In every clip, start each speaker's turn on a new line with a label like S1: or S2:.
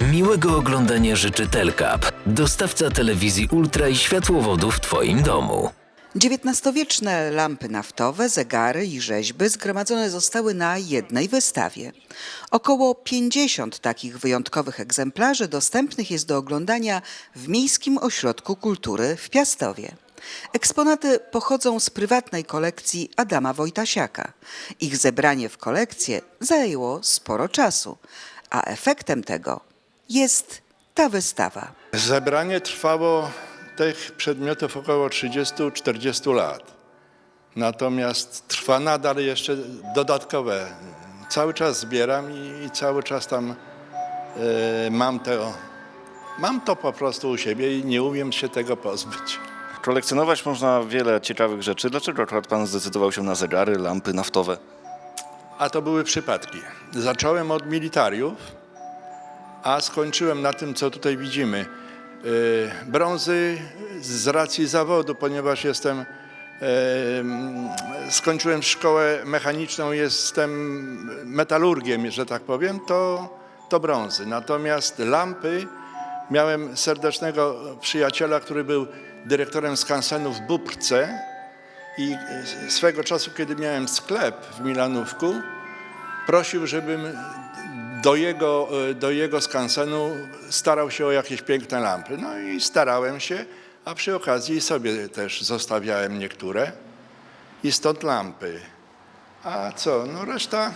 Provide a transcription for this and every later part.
S1: Miłego oglądania życzy Telkap, dostawca telewizji Ultra i światłowodów w Twoim domu.
S2: XIX-wieczne lampy naftowe, zegary i rzeźby zgromadzone zostały na jednej wystawie. Około 50 takich wyjątkowych egzemplarzy dostępnych jest do oglądania w Miejskim Ośrodku Kultury w Piastowie. Eksponaty pochodzą z prywatnej kolekcji Adama Wojtasiaka. Ich zebranie w kolekcję zajęło sporo czasu, a efektem tego jest ta wystawa.
S3: Zebranie trwało tych przedmiotów około 30-40 lat. Natomiast trwa nadal jeszcze dodatkowe. Cały czas zbieram i, i cały czas tam e, mam, to, mam to po prostu u siebie i nie umiem się tego pozbyć.
S4: Kolekcjonować można wiele ciekawych rzeczy. Dlaczego akurat pan zdecydował się na zegary, lampy naftowe?
S3: A to były przypadki. Zacząłem od militariów, a skończyłem na tym, co tutaj widzimy. Yy, Brązy z racji zawodu, ponieważ jestem, yy, skończyłem szkołę mechaniczną, jestem metalurgiem, że tak powiem, to, to brązy. Natomiast lampy, miałem serdecznego przyjaciela, który był dyrektorem skansenu w Bubrce, i swego czasu, kiedy miałem sklep w Milanówku, prosił, żebym do jego, do jego skansenu starał się o jakieś piękne lampy. No i starałem się, a przy okazji sobie też zostawiałem niektóre i stąd lampy. A co, no reszta,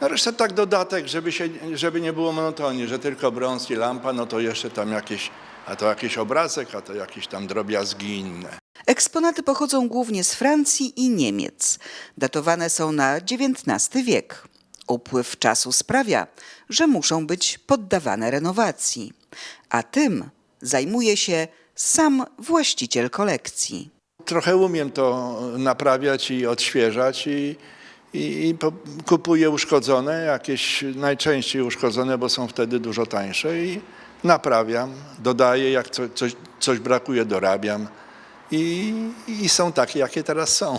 S3: no reszta tak dodatek, żeby, się, żeby nie było monotonii, że tylko brąz i lampa, no to jeszcze tam jakieś, a to jakiś obrazek, a to jakieś tam drobiazgi inne.
S2: Eksponaty pochodzą głównie z Francji i Niemiec. Datowane są na XIX wiek. Upływ czasu sprawia, że muszą być poddawane renowacji. A tym zajmuje się sam właściciel kolekcji.
S3: Trochę umiem to naprawiać i odświeżać i, i, i kupuję uszkodzone, jakieś najczęściej uszkodzone, bo są wtedy dużo tańsze i naprawiam, dodaję, jak co, coś, coś brakuje, dorabiam i, i są takie, jakie teraz są.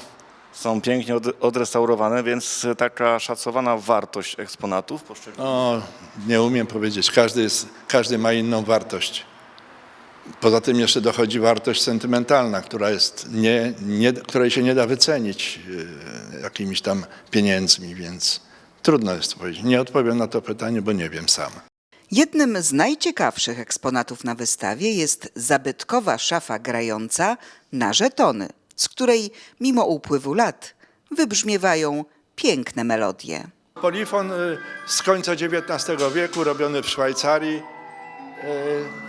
S4: Są pięknie od, odrestaurowane, więc taka szacowana wartość eksponatów poszczególnych.
S3: O, nie umiem powiedzieć, każdy, jest, każdy ma inną wartość. Poza tym jeszcze dochodzi wartość sentymentalna, która jest nie, nie, której się nie da wycenić e, jakimiś tam pieniędzmi, więc trudno jest powiedzieć. Nie odpowiem na to pytanie, bo nie wiem sam.
S2: Jednym z najciekawszych eksponatów na wystawie jest zabytkowa szafa grająca na żetony, z której mimo upływu lat wybrzmiewają piękne melodie.
S3: Polifon y, z końca XIX wieku, robiony w Szwajcarii. Y,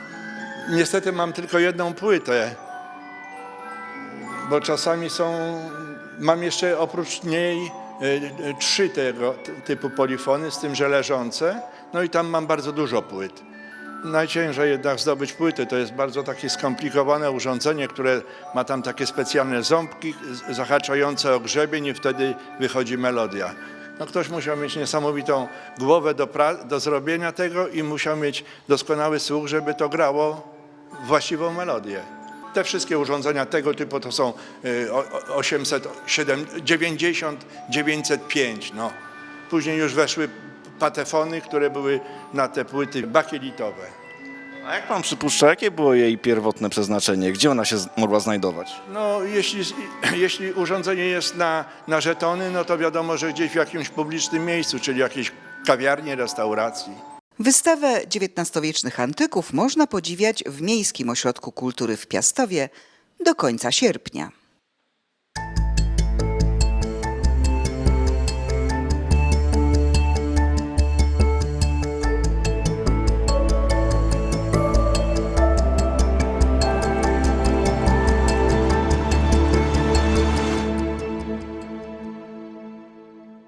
S3: Niestety mam tylko jedną płytę, bo czasami są, mam jeszcze oprócz niej y, trzy tego ty- typu polifony, z tym, że leżące. No i tam mam bardzo dużo płyt. Najciężej jednak zdobyć płyty. To jest bardzo takie skomplikowane urządzenie, które ma tam takie specjalne ząbki zahaczające o grzebień i wtedy wychodzi melodia. No ktoś musiał mieć niesamowitą głowę do, do zrobienia tego i musiał mieć doskonały słuch, żeby to grało właściwą melodię. Te wszystkie urządzenia tego typu to są y, o- o- 890, 905. No. Później już weszły patefony, które były na te płyty bakielitowe.
S4: A jak pan przypuszcza, jakie było jej pierwotne przeznaczenie? Gdzie ona się z- mogła znajdować?
S3: No, jeśli, jeśli urządzenie jest na, na żetony, no to wiadomo, że gdzieś w jakimś publicznym miejscu, czyli jakiejś kawiarni, restauracji.
S2: Wystawę XIX-wiecznych antyków można podziwiać w Miejskim Ośrodku Kultury w Piastowie do końca sierpnia.